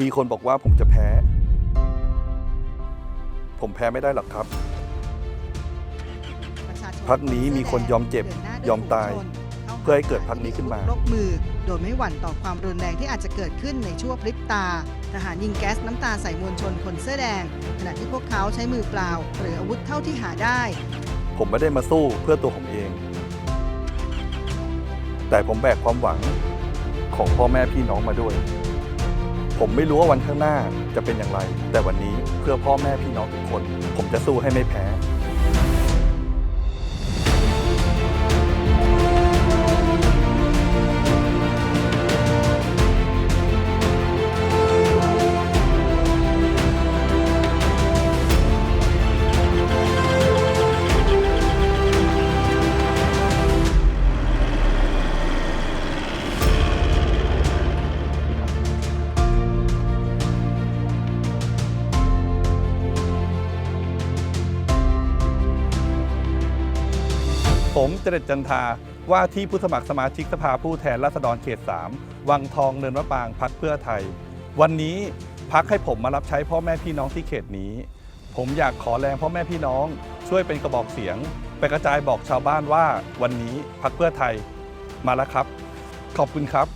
มีคนบอกว่าผมจะแพ้ ผมแพ้ไม่ได้หรอกครับพรรคนี้มีคนยอมเจ็บยอมตาย เพื่อให้เกิดพรรคนี้ขึ้นมารบมือ โดยไม่หวั่นต่อความรุนแรงที่อาจจะเกิดขึ้นในชั่วพริบตา ทหารยิงแก๊สน้ำตาใส่มวลชนคนเสื้อแดง ขณะที่พวกเขาใช้มือเปล่า หรืออาวุธเท่าที่หาได้ ผมไม่ได้มาสู้เพื่อตัวผมเอง แต่ผมแบกความหวังของพ่อแม่พี่น้องมาด้วย ผมไม่รู้ว่าวันข้างหน้าจะเป็นอย่างไร แต่วันนี้เพื่อพ่อแม่พี่น้องทุกคน ผมจะสู้ให้ไม่แพ้ ผมเจริญจันทาว่าที่ผู้สมัครสมาชิกสภาผู้แทนราษฎรเขต 3 วังทองเนินมะปางพักเพื่อไทย วันนี้พักให้ผมมารับใช้พ่อแม่พี่น้องที่เขตนี้ ผมอยากขอแรงพ่อแม่พี่น้อง ช่วยเป็นกระบอกเสียง ไปกระจายบอกชาวบ้านว่า วันนี้พักเพื่อไทยมาแล้วครับ ขอบคุณครับ